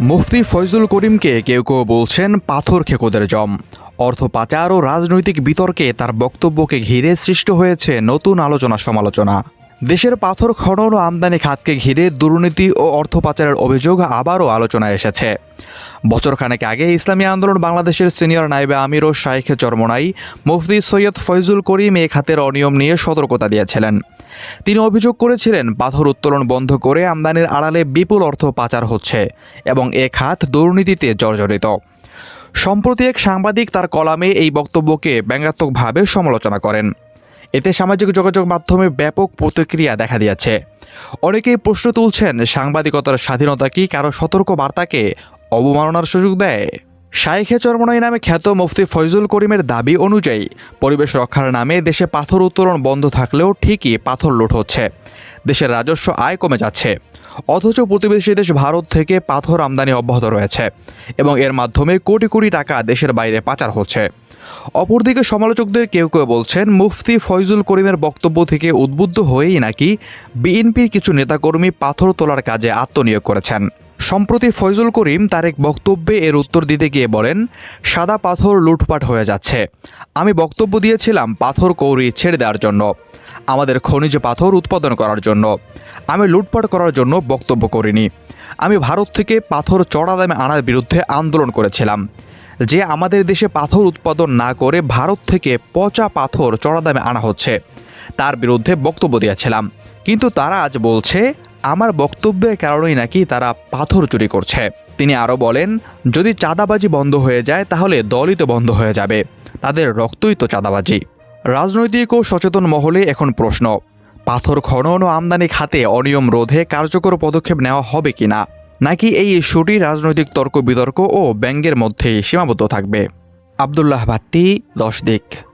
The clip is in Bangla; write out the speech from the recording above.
মুফতি ফয়জুল করিমকে কেউ কেউ বলছেন পাথর খেকোদের জম। অর্থ পাচার ও রাজনৈতিক বিতর্কে তার বক্তব্যকে ঘিরে সৃষ্ট হয়েছে নতুন আলোচনা সমালোচনা দেশের পাথর খনন ও আমদানি খাতকে ঘিরে দুর্নীতি ও অর্থ পাচারের অভিযোগ আবারও আলোচনায় এসেছে। বছরখানেক আগে ইসলামী আন্দোলন বাংলাদেশের সিনিয়র নাইবে আমির ও শাইখে চরমনাই মুফতি সৈয়দ ফয়জুল করিম এ খাতের অনিয়ম নিয়ে সতর্কতা দিয়েছিলেন। তিনি অভিযোগ করেছিলেন, পাথর উত্তোলন বন্ধ করে আমদানির আড়ালে বিপুল অর্থ পাচার হচ্ছে এবং এ খাত দুর্নীতিতে জর্জরিত। সম্প্রতি এক সাংবাদিক তার কলামে এই বক্তব্যকে ব্যঙ্গাত্মকভাবে সমালোচনা করেন। এতে সামাজিক যোগাযোগ মাধ্যমে ব্যাপক প্রতিক্রিয়া দেখা দিয়েছে। অনেকেই প্রশ্ন তুলছেন, সাংবাদিকতার স্বাধীনতা কি কারও সতর্ক বার্তাকে অবমাননার সুযোগ দেয়? শাইখে চরমনাই নামে খ্যাত মুফতি ফয়জুল করিমের দাবি অনুযায়ী, পরিবেশ রক্ষার নামে দেশে পাথর উত্তোলন বন্ধ থাকলেও ঠিকই পাথর লুট হচ্ছে। দেশের রাজস্ব আয় কমে যাচ্ছে। অথচ প্রতিবেশী দেশ ভারত থেকে পাথর আমদানি অব্যাহত রয়েছে এবং এর মাধ্যমে কোটি কোটি টাকা দেশের বাইরে পাচার হচ্ছে। অপরদিকে সমালোচকদের কেউ কেউ বলছেন, মুফতি ফয়জুল করিমের বক্তব্য থেকে উদ্বুদ্ধ হয়েই নাকি বিএনপির কিছু নেতাকর্মী পাথর তোলার কাজে আত্মনিয়োগ করেছেন। সম্প্রতি ফয়জুল করিম তার এক বক্তব্যে এর উত্তর দিতে গিয়ে বলেন, সাদা পাথর লুটপাট হয়ে যাচ্ছে। আমি বক্তব্য দিয়েছিলাম পাথর কৌরি ছেড়ে দেওয়ার জন্য, আমাদের খনিজ পাথর উৎপাদন করার জন্য। আমি লুটপাট করার জন্য বক্তব্য করিনি। আমি ভারত থেকে পাথর চড়া দামে আনার বিরুদ্ধে আন্দোলন করেছিলাম। যে আমাদের দেশে পাথর উৎপাদন না করে ভারত থেকে পচা পাথর চড়া দামে আনা হচ্ছে। তার বিরুদ্ধে বক্তব্য দিয়েছিলাম। কিন্তু তারা আজ বলছে, আমার বক্তব্যের কারণেই নাকি তারা পাথর চুরি করছে। তিনি আরও বলেন, যদি চাঁদাবাজি বন্ধ হয়ে যায়, তাহলে দলই তো বন্ধ হয়ে যাবে। তাদের রক্তই তো চাঁদাবাজি। রাজনৈতিক ও সচেতন মহলে এখন প্রশ্ন, পাথর খনন ও আমদানি খাতে অনিয়ম রোধে কার্যকর পদক্ষেপ নেওয়া হবে কিনা? নাকি এই ইস্যুটি রাজনৈতিক তর্ক বিতর্ক ও ব্যঙ্গের মধ্যেই সীমাবদ্ধ থাকবে? আবদুল্লাহ ভাট্টি, দশ দিক।